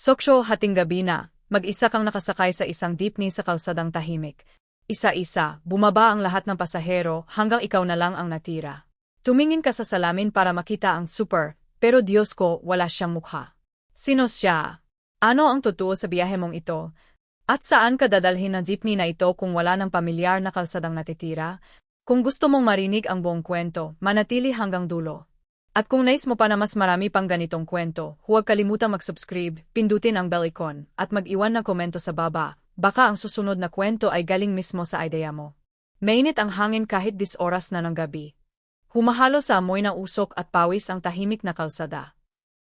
Soksyo hating gabi na, mag-isa kang nakasakay sa isang jeepney sa kalsadang tahimik. Isa-isa, bumaba ang lahat ng pasahero hanggang ikaw na lang ang natira. Tumingin ka sa salamin para makita ang super, pero Diyos ko, wala siyang mukha. Sino siya? Ano ang totoo sa biyahe mong ito? At saan ka dadalhin ng jeepney na ito kung wala ng pamilyar na kalsadang natitira? Kung gusto mong marinig ang buong kwento, manatili hanggang dulo. At kung nais mo pa na mas marami pang ganitong kwento, huwag kalimutang mag-subscribe, pindutin ang bell icon, at mag-iwan ng komento sa baba, baka ang susunod na kwento ay galing mismo sa idea mo. Mainit ang hangin kahit dis oras na ng gabi. Humahalo sa amoy ng usok at pawis ang tahimik na kalsada.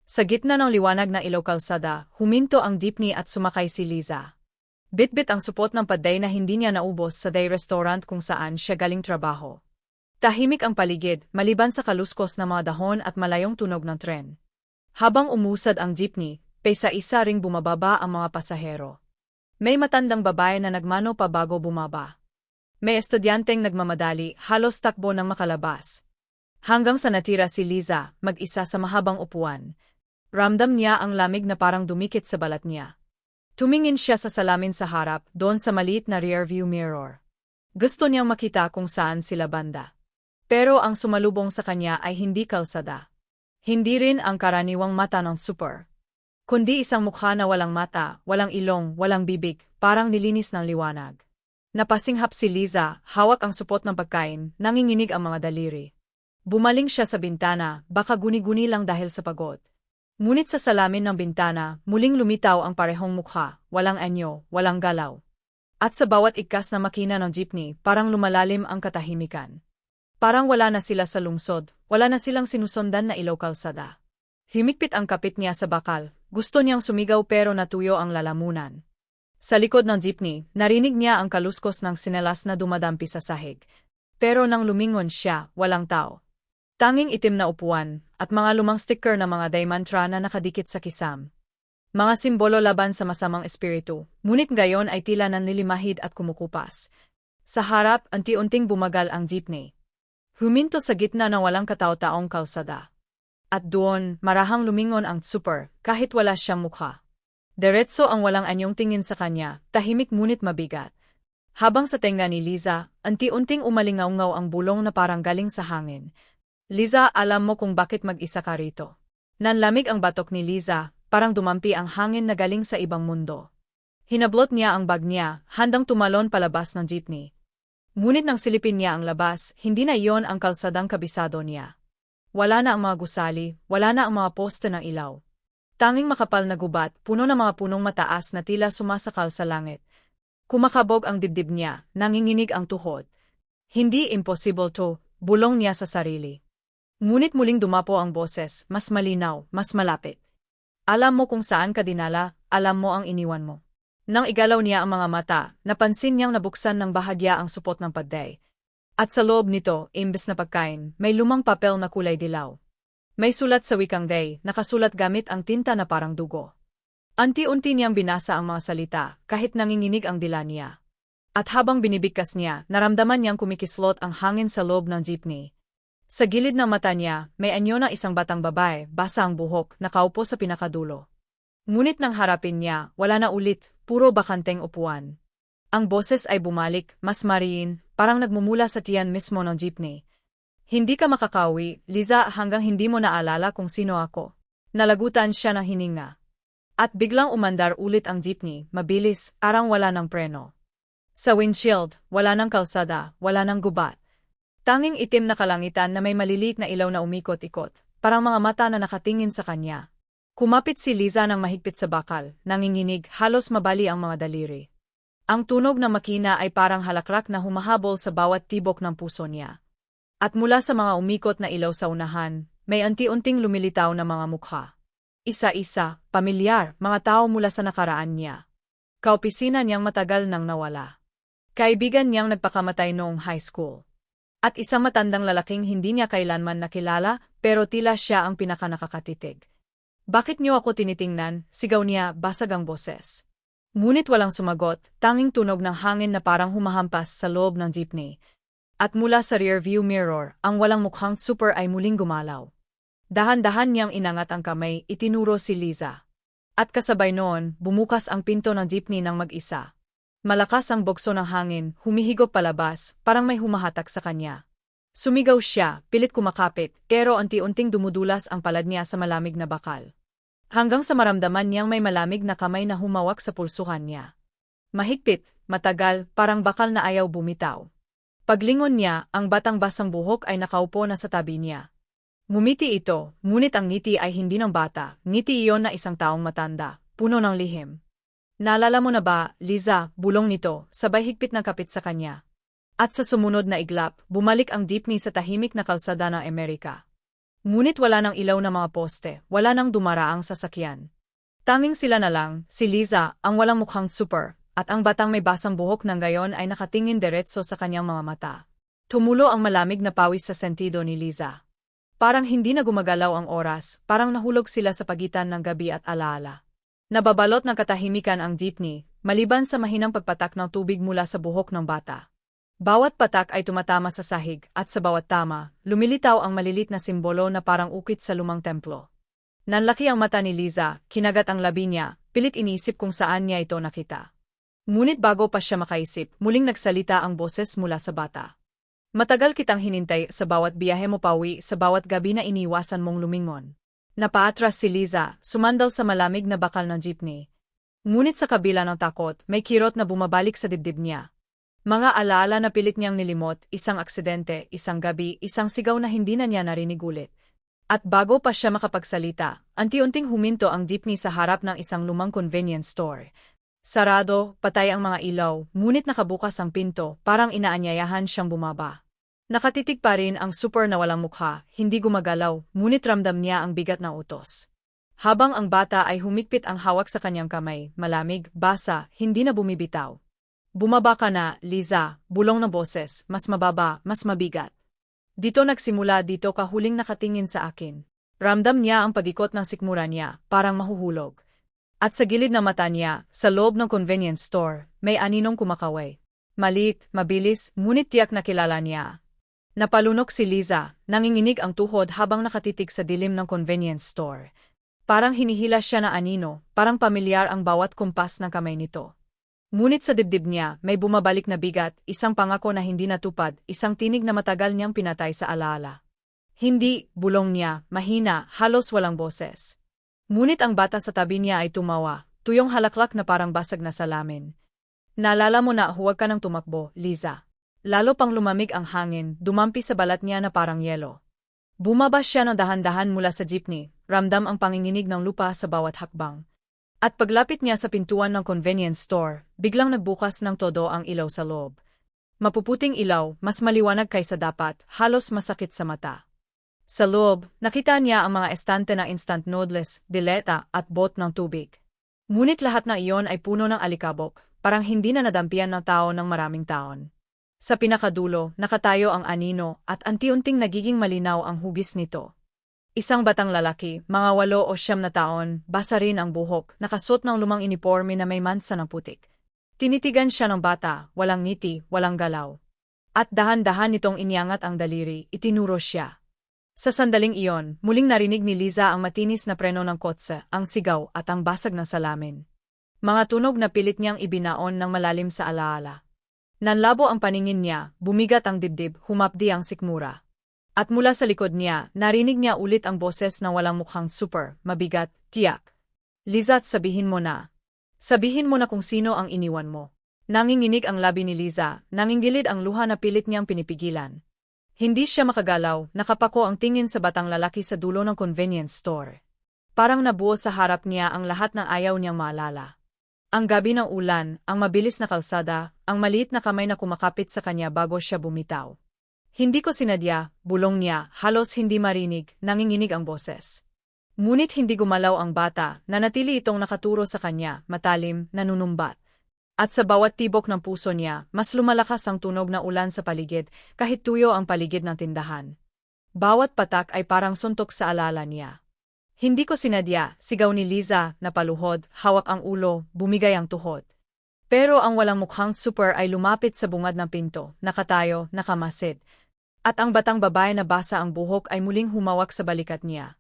Sa gitna ng liwanag na ilaw kalsada, huminto ang jeepney at sumakay si Liza. Bitbit ang supot ng paday na hindi niya naubos sa day restaurant kung saan siya galing trabaho. Tahimik ang paligid, maliban sa kaluskos na mga dahon at malayong tunog ng tren. Habang umusad ang jeepney, paysa-isa ring bumababa ang mga pasahero. May matandang babae na nagmano pa bago bumaba. May estudyanteng nagmamadali, halos takbo ng makalabas. Hanggang sa natira si Liza, mag-isa sa mahabang upuan. Ramdam niya ang lamig na parang dumikit sa balat niya. Tumingin siya sa salamin sa harap, doon sa maliit na rearview mirror. Gusto niyang makita kung saan sila banda. Pero ang sumalubong sa kanya ay hindi kalsada. Hindi rin ang karaniwang mata ng super. Kundi isang mukha na walang mata, walang ilong, walang bibig, parang nilinis ng liwanag. Napasinghap si Liza, hawak ang supot ng pagkain, nanginginig ang mga daliri. Bumaling siya sa bintana, baka guni-guni lang dahil sa pagod. Ngunit sa salamin ng bintana, muling lumitaw ang parehong mukha, walang anyo, walang galaw. At sa bawat ikas na makina ng jeepney, parang lumalalim ang katahimikan. Parang wala na sila sa lungsod, wala na silang sinusundan na ilaw kalsada. Himikpit ang kapit niya sa bakal, gusto niyang sumigaw pero natuyo ang lalamunan. Sa likod ng jeepney, narinig niya ang kaluskos ng sinelas na dumadampi sa sahig. Pero nang lumingon siya, walang tao. Tanging itim na upuan, at mga lumang sticker na mga daimantra na nakadikit sa kisam. Mga simbolo laban sa masamang espiritu, ngunit gayon ay tila nanlilimahid at kumukupas. Sa harap, anti-unting bumagal ang jeepney. Huminto sa gitna ng walang katao-taong kalsada. At doon, marahang lumingon ang super, kahit wala siyang mukha. Diretso ang walang anyong tingin sa kanya, tahimik ngunit mabigat. Habang sa tenga ni Liza, anti-unting umalingaw-ngaw ang bulong na parang galing sa hangin. Liza, alam mo kung bakit mag-isa ka rito. Nanlamig ang batok ni Liza, parang dumampi ang hangin na galing sa ibang mundo. Hinablot niya ang bag niya, handang tumalon palabas ng jeepney. Ngunit nang silipin niya ang labas, hindi na iyon ang kalsadang kabisado niya. Wala na ang mga gusali, wala na ang mga poste ng ilaw. Tanging makapal na gubat, puno ng mga punong mataas na tila sumasakal sa langit. Kumakabog ang dibdib niya, nanginginig ang tuhod. Hindi impossible to, bulong niya sa sarili. Ngunit muling dumapo ang boses, mas malinaw, mas malapit. Alam mo kung saan ka dinala, alam mo ang iniwan mo. Nang igalaw niya ang mga mata, napansin niyang nabuksan ng bahagya ang supot ng paday. At sa loob nito, imbes na pagkain, may lumang papel na kulay dilaw. May sulat sa wikang day, nakasulat gamit ang tinta na parang dugo. Anti-unti niyang binasa ang mga salita, kahit nanginginig ang dila niya. At habang binibigkas niya, naramdaman niyang kumikislot ang hangin sa loob ng jeepney. Sa gilid ng mata niya, may anyo na isang batang babae, basa ang buhok, nakaupo sa pinakadulo. Ngunit nang harapin niya, wala na ulit, puro bakanteng upuan. Ang boses ay bumalik, mas mariin, parang nagmumula sa tiyan mismo ng jeepney. Hindi ka makakawi, Liza, hanggang hindi mo naalala kung sino ako. Nalagutan siya ng hininga. At biglang umandar ulit ang jeepney, mabilis, arang wala ng preno. Sa windshield, wala ng kalsada, wala ng gubat. Tanging itim na kalangitan na may maliliit na ilaw na umikot-ikot, parang mga mata na nakatingin sa kanya. Kumapit si Liza ng mahigpit sa bakal, nanginginig, halos mabali ang mga daliri. Ang tunog ng makina ay parang halakrak na humahabol sa bawat tibok ng puso niya. At mula sa mga umikot na ilaw sa unahan, may anti-unting lumilitaw na mga mukha. Isa-isa, pamilyar, mga tao mula sa nakaraan niya. Kaopisina niyang matagal nang nawala. Kaibigan niyang nagpakamatay noong high school. At isang matandang lalaking hindi niya kailanman nakilala, pero tila siya ang pinakanakakatitig. Bakit niyo ako tinitingnan? Sigaw niya, basag ang boses. Ngunit walang sumagot, tanging tunog ng hangin na parang humahampas sa loob ng jeepney. At mula sa rearview mirror, ang walang mukhang super ay muling gumalaw. Dahan-dahan niyang inangat ang kamay, itinuro si Liza. At kasabay noon, bumukas ang pinto ng jeepney ng mag-isa. Malakas ang bokso ng hangin, humihigop palabas, parang may humahatak sa kanya. Sumigaw siya, pilit kumakapit, pero unti-unting dumudulas ang palad niya sa malamig na bakal. Hanggang sa maramdaman niyang may malamig na kamay na humawak sa pulsuhan niya. Mahigpit, matagal, parang bakal na ayaw bumitaw. Paglingon niya, ang batang basang buhok ay nakaupo na sa tabi niya. Ngumiti ito, ngunit ang ngiti ay hindi ng bata, ngiti iyon na isang taong matanda, puno ng lihim. Naalala mo na ba, Liza, bulong nito, sabay higpit na kapit sa kanya. At sa sumunod na iglap, bumalik ang jeepney sa tahimik na kalsada ng Amerika. Ngunit wala nang ilaw na mga poste, wala nang dumaraang sasakyan. Tanging sila na lang, si Liza, ang walang mukhang super, at ang batang may basang buhok ng gayon ay nakatingin diretso sa kanyang mga mata. Tumulo ang malamig na pawis sa sentido ni Liza. Parang hindi na gumagalaw ang oras, parang nahulog sila sa pagitan ng gabi at alaala. Nababalot ng katahimikan ang jeepney, maliban sa mahinang pagpatak ng tubig mula sa buhok ng bata. Bawat patak ay tumatama sa sahig, at sa bawat tama, lumilitaw ang malilit na simbolo na parang ukit sa lumang templo. Nanlaki ang mata ni Liza, kinagat ang labi niya, pilit inisip kung saan niya ito nakita. Ngunit bago pa siya makaisip, muling nagsalita ang boses mula sa bata. Matagal kitang hinintay sa bawat biyahe mo pawi sa bawat gabi na iniwasan mong lumingon. Napaatras si Liza, sumandal sa malamig na bakal ng jeepney. Ngunit sa kabila ng takot, may kirot na bumabalik sa dibdib niya. Mga alaala na pilit niyang nilimot, isang aksidente, isang gabi, isang sigaw na hindi na niya narinig ulit. At bago pa siya makapagsalita, anti-unting huminto ang jeepney sa harap ng isang lumang convenience store. Sarado, patay ang mga ilaw, ngunit nakabukas ang pinto, parang inaanyayahan siyang bumaba. Nakatitig pa rin ang super na walang mukha, hindi gumagalaw, ngunit ramdam niya ang bigat na utos. Habang ang bata ay humigpit ang hawak sa kanyang kamay, malamig, basa, hindi na bumibitaw. Bumaba ka na, Liza, bulong na boses, mas mababa, mas mabigat. Dito nagsimula dito ka huling nakatingin sa akin. Ramdam niya ang pagikot ng sikmura niya, parang mahuhulog. At sa gilid ng mata niya, sa loob ng convenience store, may aninong kumakaway. Malit, mabilis, ngunit tiyak na kilala niya. Napalunok si Liza, nanginginig ang tuhod habang nakatitig sa dilim ng convenience store. Parang hinihila siya na anino, parang pamilyar ang bawat kumpas ng kamay nito. Ngunit sa dibdib niya, may bumabalik na bigat, isang pangako na hindi natupad, isang tinig na matagal niyang pinatay sa alaala. Hindi, bulong niya, mahina, halos walang boses. Ngunit ang bata sa tabi niya ay tumawa, tuyong halaklak na parang basag na salamin. Naalala mo na huwag ka nang tumakbo, Liza. Lalo pang lumamig ang hangin, dumampi sa balat niya na parang yelo. Bumaba siya ng dahan-dahan mula sa jeepney, ramdam ang panginginig ng lupa sa bawat hakbang. At paglapit niya sa pintuan ng convenience store, biglang nagbukas ng todo ang ilaw sa loob. Mapuputing ilaw, mas maliwanag kaysa dapat, halos masakit sa mata. Sa loob, nakita niya ang mga estante ng instant noodles, dileta, at bot ng tubig. Ngunit lahat ng iyon ay puno ng alikabok, parang hindi na nadampian ng tao ng maraming taon. Sa pinakadulo, nakatayo ang anino at anti-unting nagiging malinaw ang hugis nito. Isang batang lalaki, mga walo o siyam na taon, basa rin ang buhok, nakasot ng lumang iniporme na may mansa ng putik. Tinitigan siya ng bata, walang ngiti, walang galaw. At dahan-dahan nitong iniangat ang daliri, itinuro siya. Sa sandaling iyon, muling narinig ni Liza ang matinis na preno ng kotse, ang sigaw at ang basag ng salamin. Mga tunog na pilit niyang ibinaon ng malalim sa alaala. Nanlabo ang paningin niya, bumigat ang dibdib, humapdi ang sikmura. At mula sa likod niya, narinig niya ulit ang boses na walang mukhang super, mabigat, tiyak. Liza, sabihin mo na. Sabihin mo na kung sino ang iniwan mo. Nanginginig ang labi ni Liza, nangingilid ang luha na pilit niyang pinipigilan. Hindi siya makagalaw, nakapako ang tingin sa batang lalaki sa dulo ng convenience store. Parang nabuo sa harap niya ang lahat ng ayaw niyang maalala. Ang gabi ng ulan, ang mabilis na kalsada, ang maliit na kamay na kumakapit sa kanya bago siya bumitaw. Hindi ko sinadya, bulong niya, halos hindi marinig, nanginginig ang boses. Ngunit hindi gumalaw ang bata, nanatili itong nakaturo sa kanya, matalim, nanunumbat. At sa bawat tibok ng puso niya, mas lumalakas ang tunog na ulan sa paligid, kahit tuyo ang paligid ng tindahan. Bawat patak ay parang suntok sa alala niya. Hindi ko sinadya, sigaw ni Liza, na paluhod, hawak ang ulo, bumigay ang tuhod. Pero ang walang mukhang super ay lumapit sa bungad ng pinto, nakatayo, nakamasid. At ang batang babae na basa ang buhok ay muling humawak sa balikat niya.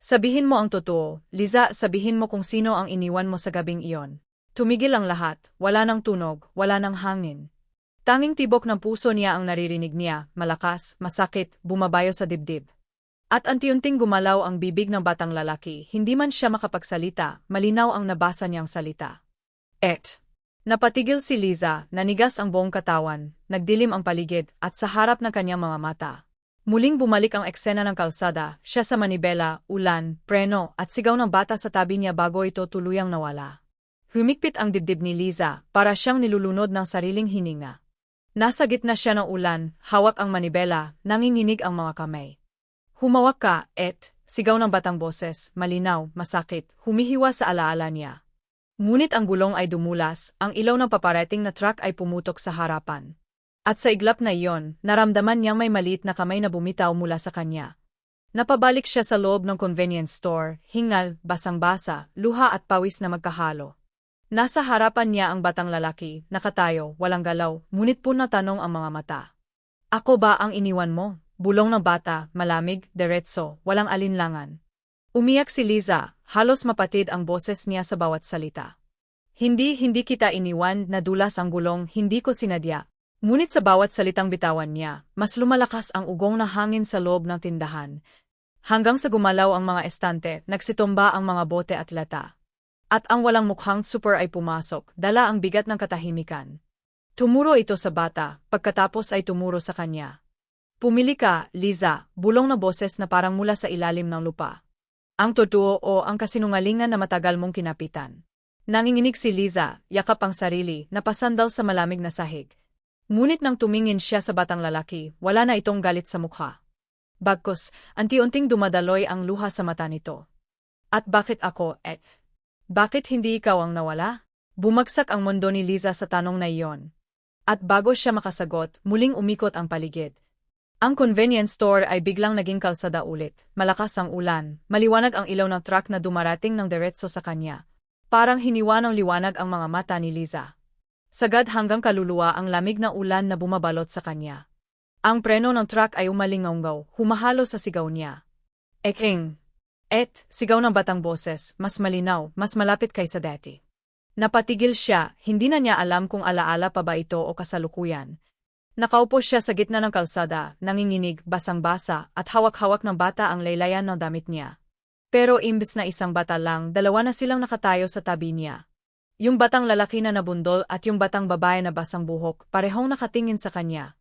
Sabihin mo ang totoo, Liza, sabihin mo kung sino ang iniwan mo sa gabing iyon. Tumigil ang lahat, wala ng tunog, wala ng hangin. Tanging tibok ng puso niya ang naririnig niya, malakas, masakit, bumabayo sa dibdib. At anti-unting gumalaw ang bibig ng batang lalaki, hindi man siya makapagsalita, malinaw ang nabasa niyang salita. Et. Napatigil si Liza, nanigas ang buong katawan, nagdilim ang paligid, at sa harap ng kanyang mga mata. Muling bumalik ang eksena ng kalsada, siya sa manibela, ulan, preno, at sigaw ng bata sa tabi niya bago ito tuluyang nawala. Humikpit ang dibdib ni Liza, para siyang nilulunod ng sariling hininga. Nasa gitna siya ng ulan, hawak ang manibela, nanginginig ang mga kamay. Humawak ka, et, sigaw ng batang boses, malinaw, masakit, humihiwa sa alaala niya. Ngunit ang gulong ay dumulas, ang ilaw ng paparating na truck ay pumutok sa harapan. At sa iglap na iyon, naramdaman niyang may maliit na kamay na bumitaw mula sa kanya. Napabalik siya sa loob ng convenience store, hingal, basang-basa, luha at pawis na magkahalo. Nasa harapan niya ang batang lalaki, nakatayo, walang galaw, ngunit na tanong ang mga mata. Ako ba ang iniwan mo? Bulong ng bata, malamig, diretso, walang alinlangan. Umiyak si Liza, halos mapatid ang boses niya sa bawat salita. Hindi, hindi kita iniwan, nadulas ang gulong, hindi ko sinadya, Ngunit sa bawat salitang bitawan niya, mas lumalakas ang ugong na hangin sa loob ng tindahan. Hanggang sa gumalaw ang mga estante, nagsitumba ang mga bote at lata. At ang walang mukhang super ay pumasok, dala ang bigat ng katahimikan. Tumuro ito sa bata, pagkatapos ay tumuro sa kanya. Pumili ka, Liza, bulong na boses na parang mula sa ilalim ng lupa. Ang totoo o ang kasinungalingan na matagal mong kinapitan. Nanginginig si Liza, yakap ang sarili, napasandal sa malamig na sahig. Ngunit nang tumingin siya sa batang lalaki, wala na itong galit sa mukha. Bagkos, anti-unting dumadaloy ang luha sa mata nito. At bakit ako, eh? Bakit hindi ikaw ang nawala? Bumagsak ang mundo ni Liza sa tanong na iyon. At bago siya makasagot, muling umikot ang paligid. Ang convenience store ay biglang naging kalsada ulit. Malakas ang ulan, maliwanag ang ilaw ng truck na dumarating ng diretso sa kanya. Parang hiniwa ng liwanag ang mga mata ni Liza. Sagad hanggang kaluluwa ang lamig na ulan na bumabalot sa kanya. Ang preno ng truck ay umalingaw, humahalo sa sigaw niya. Eking! Et, sigaw ng batang boses, mas malinaw, mas malapit kaysa dati. Napatigil siya, hindi na niya alam kung alaala pa ba ito o kasalukuyan. Nakaupo siya sa gitna ng kalsada, nanginginig, basang-basa, at hawak-hawak ng bata ang laylayan ng damit niya. Pero imbes na isang bata lang, dalawa na silang nakatayo sa tabi niya. Yung batang lalaki na nabundol at yung batang babae na basang buhok, parehong nakatingin sa kanya.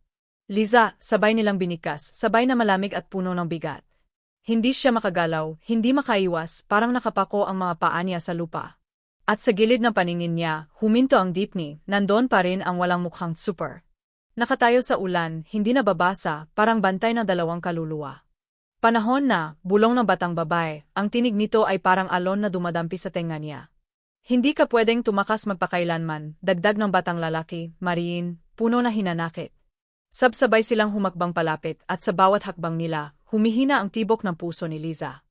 Liza, sabay nilang binikas, sabay na malamig at puno ng bigat. Hindi siya makagalaw, hindi makaiwas, parang nakapako ang mga paa niya sa lupa. At sa gilid ng paningin niya, huminto ang deepney, nandoon pa rin ang walang mukhang super. Nakatayo sa ulan, hindi nababasa, parang bantay ng dalawang kaluluwa. Panahon na, bulong ng batang babae, ang tinig nito ay parang alon na dumadampi sa tenga niya. Hindi ka pwedeng tumakas magpakailanman, dagdag ng batang lalaki, mariin, puno na hinanakit. Sabsabay silang humakbang palapit at sa bawat hakbang nila, humihina ang tibok ng puso ni Liza.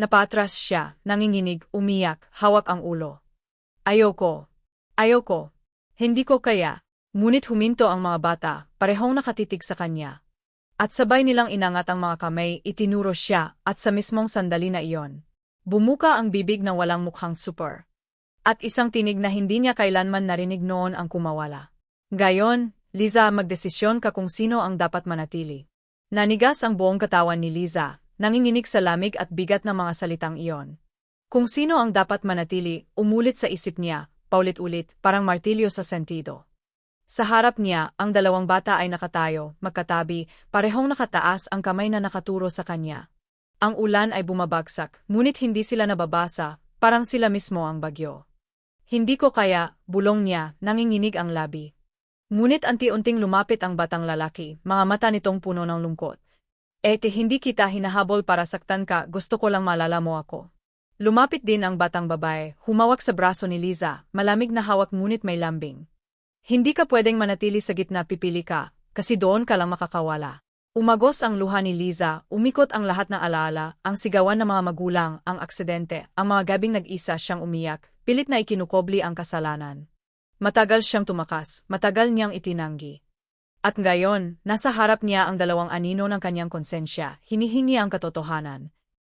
Napatras siya, nanginginig, umiyak, hawak ang ulo. Ayoko. Ayoko. Hindi ko kaya. Ngunit huminto ang mga bata, parehong nakatitig sa kanya. At sabay nilang inangat ang mga kamay, itinuro siya, at sa mismong sandali na iyon. Bumuka ang bibig na walang mukhang super at isang tinig na hindi niya kailanman narinig noon ang kumawala. Gayon, Liza magdesisyon ka kung sino ang dapat manatili. Nanigas ang buong katawan ni Liza, nanginginig sa lamig at bigat ng mga salitang iyon. Kung sino ang dapat manatili, umulit sa isip niya, paulit-ulit, parang martilyo sa sentido. Sa harap niya, ang dalawang bata ay nakatayo, magkatabi, parehong nakataas ang kamay na nakaturo sa kanya. Ang ulan ay bumabagsak, ngunit hindi sila nababasa, parang sila mismo ang bagyo. Hindi ko kaya, bulong niya, nanginginig ang labi. Ngunit anti-unting lumapit ang batang lalaki, mga mata nitong puno ng lungkot. Ete hindi kita hinahabol para saktan ka, gusto ko lang malala mo ako. Lumapit din ang batang babae, humawak sa braso ni Liza, malamig na hawak ngunit may lambing. Hindi ka pwedeng manatili sa gitna pipili ka, kasi doon ka lang makakawala. Umagos ang luha ni Liza, umikot ang lahat ng alaala, ang sigawan ng mga magulang, ang aksidente, ang mga gabing nag-isa siyang umiyak, Pilit na ikinukobli ang kasalanan. Matagal siyang tumakas, matagal niyang itinanggi. At ngayon, nasa harap niya ang dalawang anino ng kanyang konsensya, hinihingi ang katotohanan.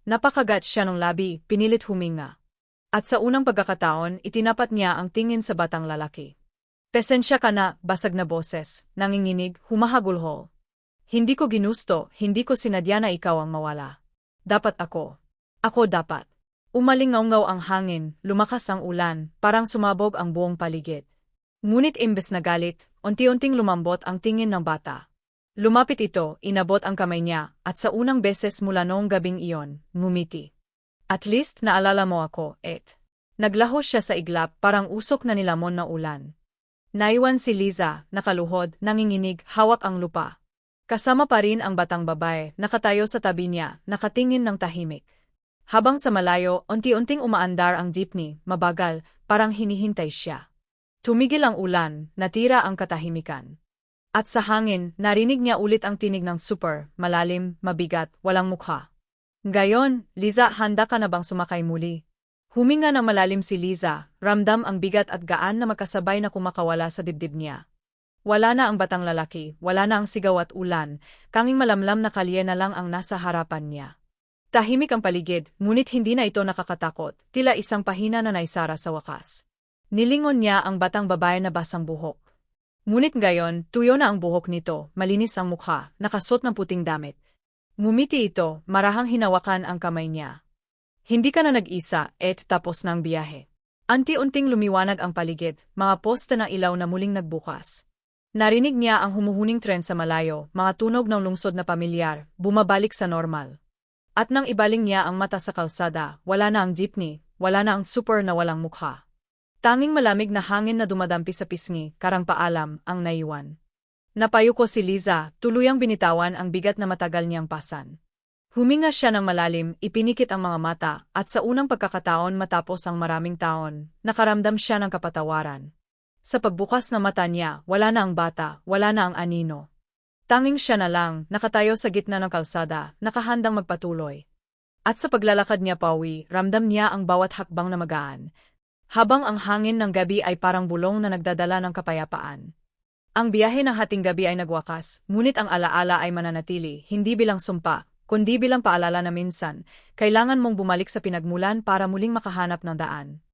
Napakagat siya ng labi, pinilit huminga. At sa unang pagkakataon, itinapat niya ang tingin sa batang lalaki. Pesensya ka na, basag na boses, nanginginig, humahagulhol. Hindi ko ginusto, hindi ko sinadya na ikaw ang mawala. Dapat ako. Ako dapat. Umalingaw ang hangin, lumakas ang ulan, parang sumabog ang buong paligid. Ngunit imbes na galit, unti-unting lumambot ang tingin ng bata. Lumapit ito, inabot ang kamay niya, at sa unang beses mula noong gabing iyon, ngumiti. At least naalala mo ako, et. Naglaho siya sa iglap parang usok na nilamon na ulan. Naiwan si Liza, nakaluhod, nanginginig, hawak ang lupa. Kasama pa rin ang batang babae, nakatayo sa tabi niya, nakatingin ng tahimik. Habang sa malayo, unti-unting umaandar ang jeepney, mabagal, parang hinihintay siya. Tumigil ang ulan, natira ang katahimikan. At sa hangin, narinig niya ulit ang tinig ng super, malalim, mabigat, walang mukha. Gayon, Liza, handa ka na bang sumakay muli? Huminga na malalim si Liza, ramdam ang bigat at gaan na magkasabay na kumakawala sa dibdib niya. Wala na ang batang lalaki, wala na ang sigaw at ulan, kanging malamlam na kalye na lang ang nasa harapan niya. Tahimik ang paligid, ngunit hindi na ito nakakatakot, tila isang pahina na naisara sa wakas. Nilingon niya ang batang babae na basang buhok. Ngunit gayon, tuyo na ang buhok nito, malinis ang mukha, nakasot ng puting damit. Ngumiti ito, marahang hinawakan ang kamay niya. Hindi ka na nag-isa, et tapos na biyahe. Anti-unting lumiwanag ang paligid, mga poste ng ilaw na muling nagbukas. Narinig niya ang humuhuning tren sa malayo, mga tunog ng lungsod na pamilyar, bumabalik sa normal. At nang ibaling niya ang mata sa kalsada, wala na ang jeepney, wala na ang super na walang mukha. Tanging malamig na hangin na dumadampi sa pisngi, karang paalam, ang naiwan. Napayuko si Liza, tuluyang binitawan ang bigat na matagal niyang pasan. Huminga siya ng malalim, ipinikit ang mga mata, at sa unang pagkakataon matapos ang maraming taon, nakaramdam siya ng kapatawaran. Sa pagbukas na mata niya, wala na ang bata, wala na ang anino. Tanging siya na lang, nakatayo sa gitna ng kalsada, nakahandang magpatuloy. At sa paglalakad niya pawi, ramdam niya ang bawat hakbang na magaan, habang ang hangin ng gabi ay parang bulong na nagdadala ng kapayapaan. Ang biyahe ng hating gabi ay nagwakas, ngunit ang alaala ay mananatili, hindi bilang sumpa, kundi bilang paalala na minsan, kailangan mong bumalik sa pinagmulan para muling makahanap ng daan.